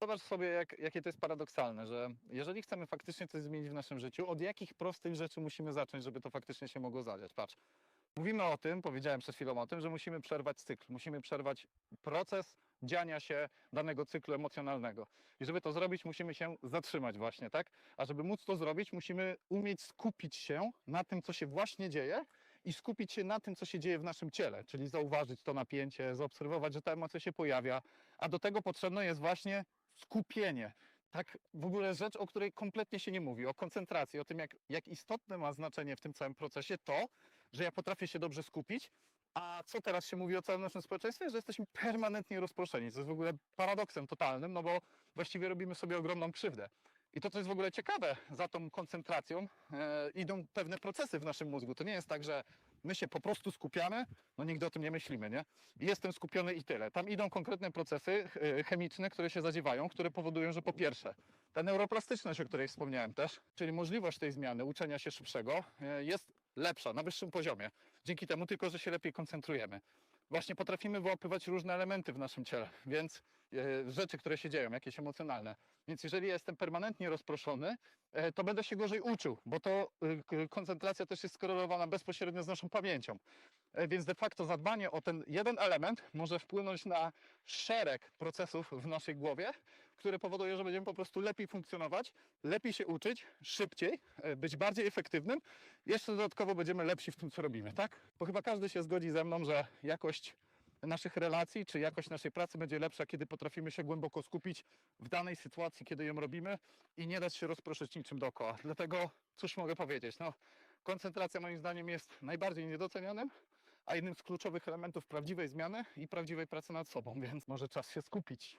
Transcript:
Zobacz sobie, jak, jakie to jest paradoksalne, że jeżeli chcemy faktycznie coś zmienić w naszym życiu, od jakich prostych rzeczy musimy zacząć, żeby to faktycznie się mogło zadziać? Patrz, mówimy o tym, powiedziałem przed chwilą o tym, że musimy przerwać cykl, musimy przerwać proces dziania się danego cyklu emocjonalnego. I żeby to zrobić, musimy się zatrzymać właśnie, tak? A żeby móc to zrobić, musimy umieć skupić się na tym, co się właśnie dzieje i skupić się na tym, co się dzieje w naszym ciele, czyli zauważyć to napięcie, zaobserwować, że ta emocja się pojawia, a do tego potrzebne jest właśnie skupienie. Tak, w ogóle rzecz, o której kompletnie się nie mówi, o koncentracji, o tym, jak, jak istotne ma znaczenie w tym całym procesie to, że ja potrafię się dobrze skupić, a co teraz się mówi o całym naszym społeczeństwie? Że jesteśmy permanentnie rozproszeni. To jest w ogóle paradoksem totalnym, no bo właściwie robimy sobie ogromną krzywdę. I to, co jest w ogóle ciekawe, za tą koncentracją e, idą pewne procesy w naszym mózgu. To nie jest tak, że my się po prostu skupiamy, no nigdy o tym nie myślimy, nie? Jestem skupiony i tyle. Tam idą konkretne procesy e, chemiczne, które się zadziewają, które powodują, że po pierwsze, ta neuroplastyczność, o której wspomniałem też, czyli możliwość tej zmiany, uczenia się szybszego, e, jest lepsza, na wyższym poziomie. Dzięki temu tylko, że się lepiej koncentrujemy. Właśnie potrafimy wyłapywać różne elementy w naszym ciele, więc e, rzeczy, które się dzieją, jakieś emocjonalne. Więc jeżeli jestem permanentnie rozproszony, e, to będę się gorzej uczył, bo to e, koncentracja też jest skorelowana bezpośrednio z naszą pamięcią. E, Więc de facto zadbanie o ten jeden element może wpłynąć na szereg procesów w naszej głowie, które powodują, że będziemy po prostu lepiej funkcjonować, lepiej się uczyć, szybciej, e, być bardziej efektywnym. Jeszcze dodatkowo będziemy lepsi w tym, co robimy, tak? Bo chyba każdy się zgodzi ze mną, że jakość naszych relacji czy jakość naszej pracy będzie lepsza, kiedy potrafimy się głęboko skupić w danej sytuacji, kiedy ją robimy i nie dać się rozproszyć niczym dookoła. Dlatego cóż mogę powiedzieć? No, koncentracja moim zdaniem jest najbardziej niedocenianym, a jednym z kluczowych elementów prawdziwej zmiany i prawdziwej pracy nad sobą, więc może czas się skupić.